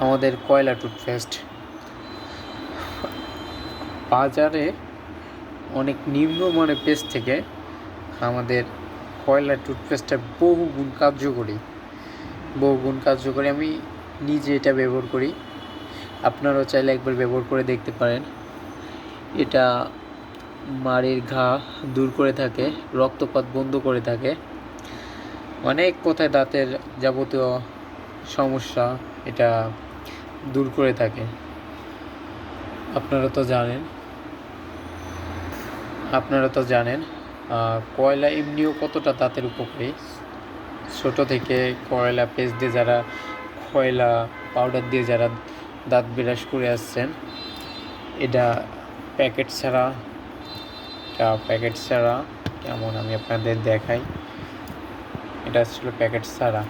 আমাদের কয়লা টুথপেস্ট বাজারে অনেক নিম্নমানের পেস্ট থেকে আমাদের কয়লা টুথপেস্টটা বহু গুণ কার্যকরী। বহু গুণ কার্যকরী, আমি নিজে এটা ব্যবহার করি। আপনারাও চাইলে একবার ব্যবহার করে দেখতে পারেন। এটা মাড়ির ঘা দূর করে থাকে, রক্তপাত বন্ধ করে থাকে। অনেক কোথায় দাঁতের যাবতীয় সমস্যা এটা দূর করে থাকে। আপনারা তো জানেন। আপনারা তো জানেন কয়লা এমনিও কতটা দাঁতের উপকারী। ছোট থেকে কয়লা পেস্ট দিয়ে যারা কয়লা পাউডার দিয়ে যারা দাঁত বিরাস করে আসছেন, এটা প্যাকেট ছাড়া, এটা প্যাকেট ছাড়া, কেমন আমি আপনাদের দেখাই। এটা আসলে প্যাকেট ছাড়া।